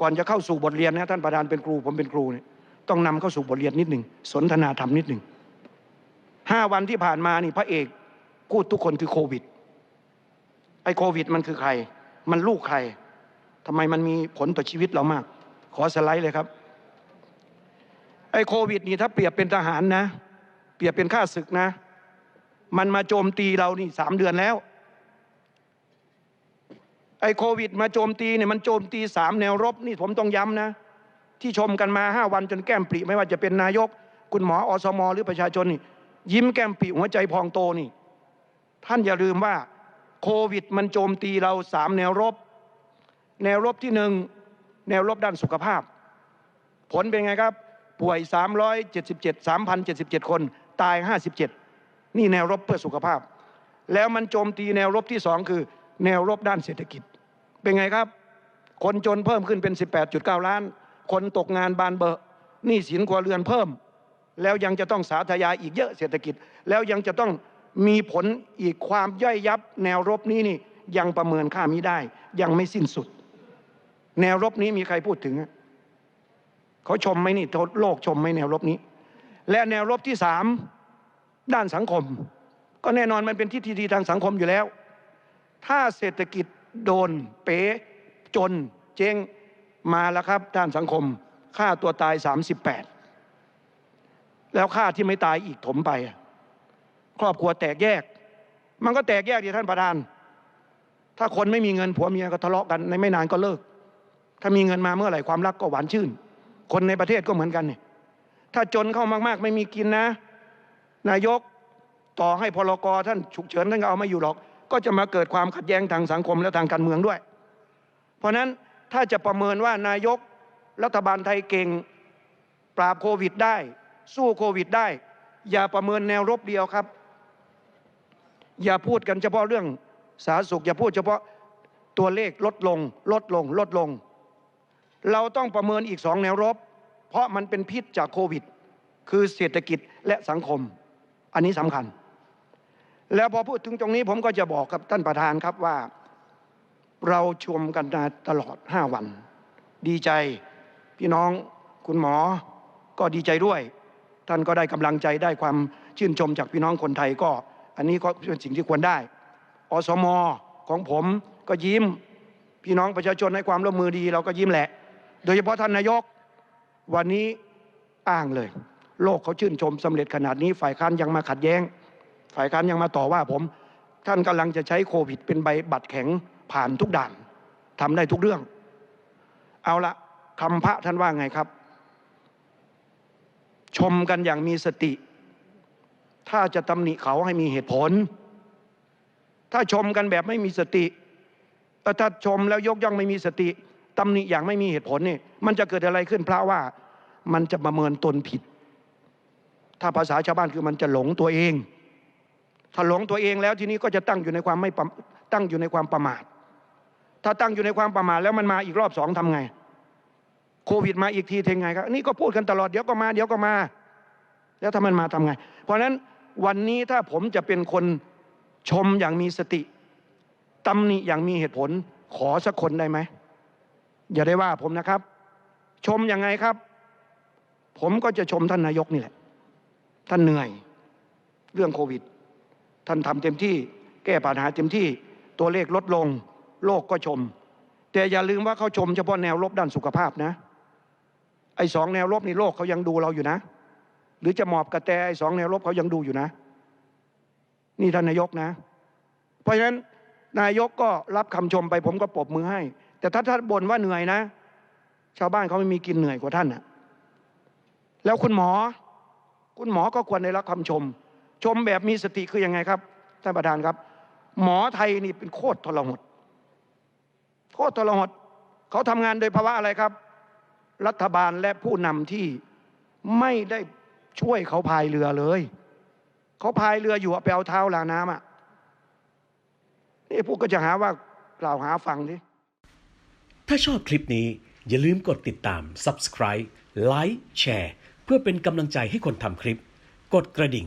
ก่อนจะเข้าสู่บทเรียนนะท่านประธานเป็นครู ผมเป็นครูเนี่ยต้องนำเข้าสู่บทเรียนนิดหนึ่งสนทนาธรรมนิดหนึ่งห้าวันที่ผ่านมานี่พระเอกพูดทุกคนคือโควิดไอ้โควิด มันคือใคร มันลูกใครทำไมมันมีผลต่อชีวิตเรามาก ขอสไลด์เลยครับไอ้โควิด นี่ถ้าเปรียบเป็นทหารนะ เปรียบเป็นข้าศึกนะ มันมาโจมตีเรานี่สามเดือนแล้ว โควิดมาโจมตีเนี่ยมันโจมตีสามแนวรบนี่ผมต้องย้ำนะ ที่ชมกันมาห้าวันจนแก้มปริไม่ว่าจะเป็นนายก คุณหมออสมหรือประชาชนนี่ ยิ้มแก้มปริหัวใจพองโตนี่ ท่านอย่าลืมว่าโควิด มันโจมตีเราสามแนวรบ แนวรบที่หนึ่งแนวรบด้านสุขภาพ ผลเป็นไงครับ ป่วย 377 3,077 คน ตาย 57 นี่แนวรบเพื่อสุขภาพ แล้วมันโจมตีแนวรบที่สองคือ แนวรบด้านเศรษฐกิจ เป็นไงครับคนจนเพิ่มขึ้นเป็น18.9ล้านคนตกงานบานเบอร์หนี้สินครัวเรือนเพิ่ม แล้วยังจะต้องสาธยายอีกเยอะเศรษฐกิจ แล้วยังจะต้องมีผลอีกความย่อยยับ แนวรบนี้นี่ยังประเมินค่ามิได้ ยังไม่สิ้นสุด แนวรบนี้มีใครพูดถึง เขาชมไหมนี่โลกชมไหมแนวรบนี้ และแนวรบที่สามด้านสังคม ก็แน่นอนมันเป็นที่ทีทางสังคมอยู่แล้ว ถ้าเศรษฐกิจ โดนเป๋จนเจ๊งมาแล้วครับด้านสังคมค่าตัวตาย 38 แล้วค่าที่ไม่ตายอีกถมไป ครอบครัวแตกแยก มันก็แตกแยกดีท่านประธาน ถ้าคนไม่มีเงินผัวเมียก็ทะเลาะกันในไม่นานก็เลิก ถ้ามีเงินมาเมื่อไหร่ความรักก็หวานชื่น คนในประเทศก็เหมือนกันเนี่ยถ้าจนเข้ามากๆ ไม่มีกินนะ นายกต่อให้พลกรท่านฉุกเฉินท่านก็เอาไม่อยู่หรอก ก็จะมาเกิดความขัดแย้งทางสังคมและทางการเมืองด้วย เพราะนั้นถ้าจะประเมินว่านายกรัฐบาลไทยเก่งปราบโควิดได้ สู้โควิดได้ อย่าประเมินแนวรบเดียวครับ อย่าพูดกันเฉพาะเรื่องสาธารณสุข อย่าพูดเฉพาะตัวเลขลดลง ลดลง ลดลง เราต้องประเมินอีกสองแนวรบ เพราะมันเป็นพิษจากโควิด คือเศรษฐกิจและสังคม อันนี้สำคัญ แล้วพอพูดถึงตรงนี้ผมก็จะบอกกับท่านประธานครับว่า เราชมกันมาตลอดห้าวัน ดีใจพี่น้องคุณหมอก็ดีใจด้วย ท่านก็ได้กำลังใจได้ความชื่นชมจากพี่น้องคนไทยก็ อันนี้ก็เป็นสิ่งที่ควรได้ อสมของผมก็ยิ้ม พี่น้องประชาชนให้ความร่วมมือดี เราก็ยิ้มแหละ โดยเฉพาะท่านนายก วันนี้อ้างเลย โลกเขาชื่นชมสำเร็จขนาดนี้ฝ่ายค้านยังมาขัดแย้ง ฝ่ายค้านยังมาต่อว่าผมท่านกำลังจะใช้โควิดเป็นใบบัตรแข็งผ่านทุกด่านทำได้ทุกเรื่อง เอาละคำพระท่านว่าไงครับ ชมกันอย่างมีสติ ถ้าจะตำหนิเขาให้มีเหตุผล ถ้าชมกันแบบไม่มีสติถ้าชมแล้วยกย่องไม่มีสติตำหนิอย่างไม่มีเหตุผลนี่มันจะเกิดอะไรขึ้นพระว่ามันจะประเมินตนผิด ถ้าภาษาชาวบ้านคือมันจะหลงตัวเอง ถ้าหลงตัวเองแล้วทีนี้ก็จะตั้งอยู่ในความไม่ตั้งอยู่ในความประมาท ถ้าตั้งอยู่ในความประมาทแล้วมันมาอีกรอบสองทำไง โควิดมาอีกทีเทงไงครับนี่ก็พูดกันตลอดเดี๋ยวก็มาเดี๋ยวก็มา แล้วถ้ามันมาทำไง เพราะฉะนั้นวันนี้ถ้าผมจะเป็นคนชมอย่างมีสติตำหนิอย่างมีเหตุผล ขอสักคนได้ไหมอย่าได้ว่าผมนะครับ ชมยังไงครับ ผมก็จะชมท่านนายกนี่แหละ ท่านเหนื่อย เรื่องโควิด ท่านทำเต็มที่แก้ปัญหาเต็มที่ตัวเลขลดลงโลกก็ชม แต่อย่าลืมว่าเขาชมเฉพาะแนวรบด้านสุขภาพนะ ไอ้สองแนวรบนี่โลกเขายังดูเราอยู่นะ หรือจะหมอบกระแตไอ้สองแนวรบเขายังดูอยู่นะ นี่ท่านนายกนะ เพราะฉะนั้นนายกก็รับคำชมไปผมก็ปรบมือให้ แต่ถ้าท่านบ่นว่าเหนื่อยนะ ชาวบ้านเขาไม่มีกินเหนื่อยกว่าท่านนะแล้วคุณหมอ คุณหมอก็ควรได้รับคำชม ชมแบบมีสติคือยังไงครับท่านประธานครับ หมอไทยนี่เป็นโคตรทรหดโคตรทรหดเขาทำงานโดยภาวะอะไรครับ รัฐบาลและผู้นำที่ไม่ได้ช่วยเขาพายเรือเลย เขาพายเรืออยู่ไปเอาเท้าลาน้ำอะนี่พวกก็จะหาว่ากล่าวหาฟังดิถ้าชอบคลิปนี้อย่าลืมกดติดตาม Subscribe Like แชร์เพื่อเป็นกำลังใจให้คนทำคลิป กดกระดิ่ง